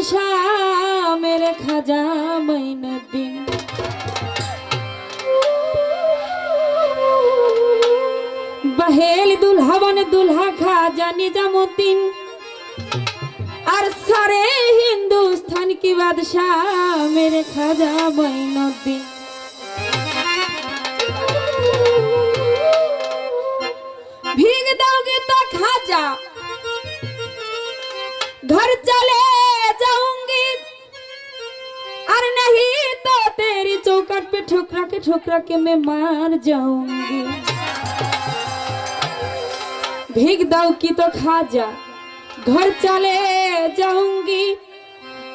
বাদশাহ মেরে খাজা মাইনুদ্দিন বাহেল দুলহা বনে দুলহা খাজা নিজামুদ্দিন আর সারে হিন্দুস্তান কি বাদশাহ মেরে খাজা মাইনুদ্দিন भीग दोगे तो खाजा घर चले जाऊंगी और नहीं तो तेरी चौकट पे ठुकरा के ठुकरा के मैं मार जाऊंगी भीग दोगी तो खाजा घर चले जाऊंगी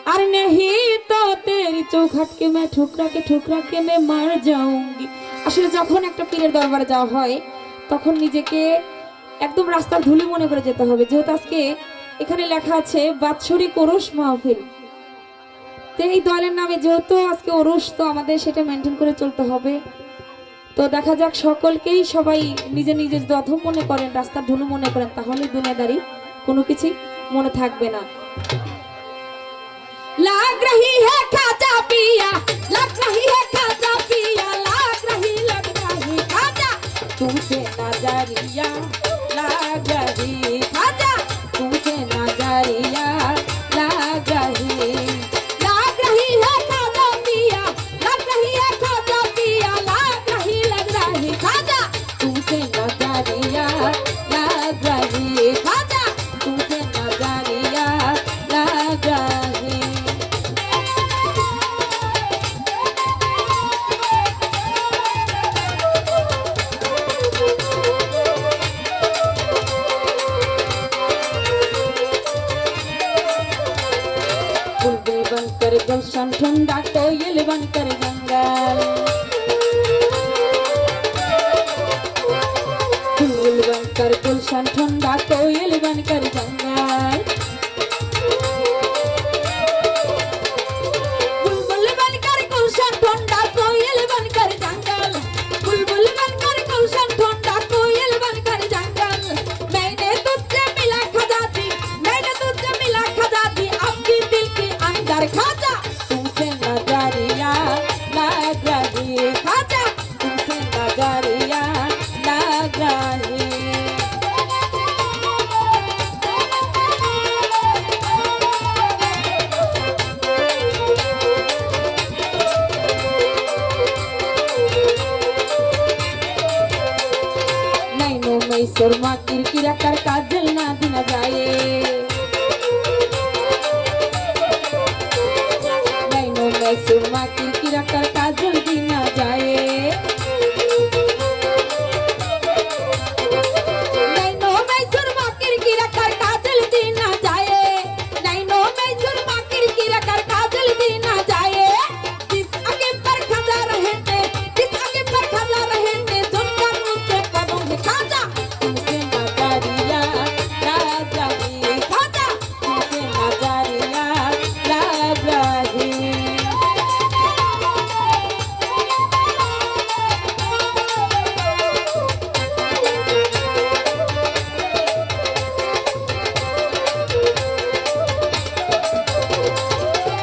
और नहीं तो तेरी चौखट के मैं ठुकरा के ठुकरा के मैं मार जाऊंगी আসলে যখন একটা পীরের দরবারে যাওয়া হয় তখন নিজেকে একদম রাস্তার ধুলি মনে করে যেতে হবে যেহেতু আজকে এখানে লেখা আছে বাৎসরিক ওরস মাহফিল তো এই দলের নামে যেহেতু আজকে ওরুষ তো আমাদের সেটা মেনটেন করে চলতে হবে। তো দেখা যাক সকলকেই সবাই নিজে নিজের দধ মনে করেন, রাস্তার ধুলু মনে করেন, তাহলে দুনিয়াদারি কোনো কিছু মনে থাকবে না। লাগ না জানিয়া লাগ ரோஷம் சுண்டா கோயில் வந்தர் கங்கால் குல் வன்கர் குல்ஷன் சுண்டா கோயில் வன்கர் கங்கால் সুরমা কিরকিরাকার কাজল না দিনা যায়।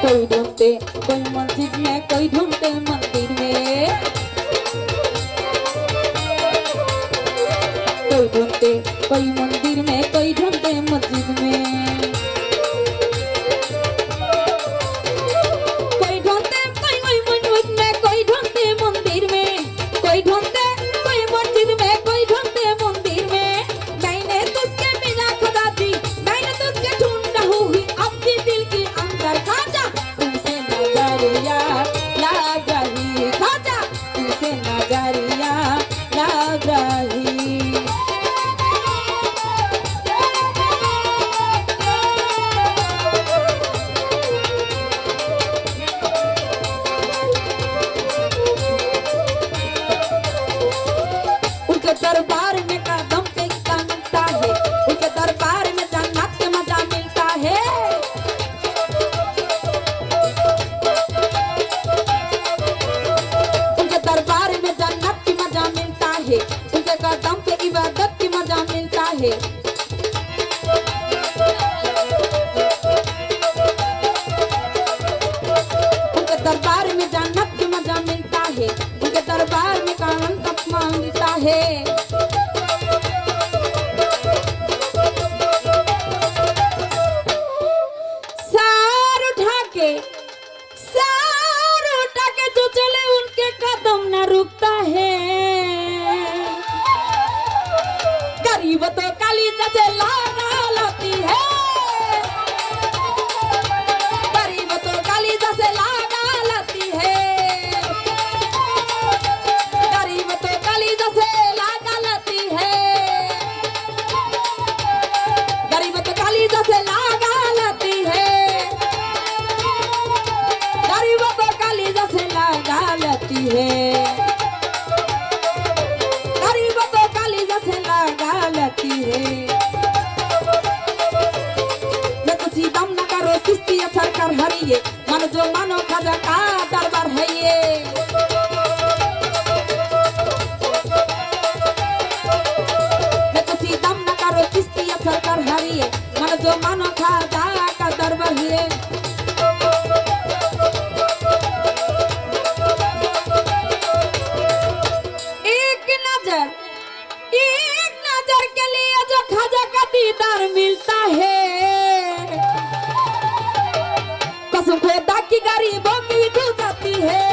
कोई ढूंढते, कोई मस्जिद में, कोई ढूंढते मंदिर में। कोई ढूंढते, कोई मंदिर में, कोई ढूंढते मस्जिद में। হে सार उठा के सार उठा के जो चले उनके कदम ना रुकता है गरीब तो काली जैसे लाना लाती है चाहिए मैं कुछ दम न करो, सिस्ती असर कर, हरिए। मन जो मानो खजा का दरबार है ये। मैं कुछ दम न करो, सिस्ती असर कर, हरिए। मन जो मानो खजा का दरबार है एक नज़र के लिए खाजा का दीदार मिलता है। कसम की गरीबों की जाती है।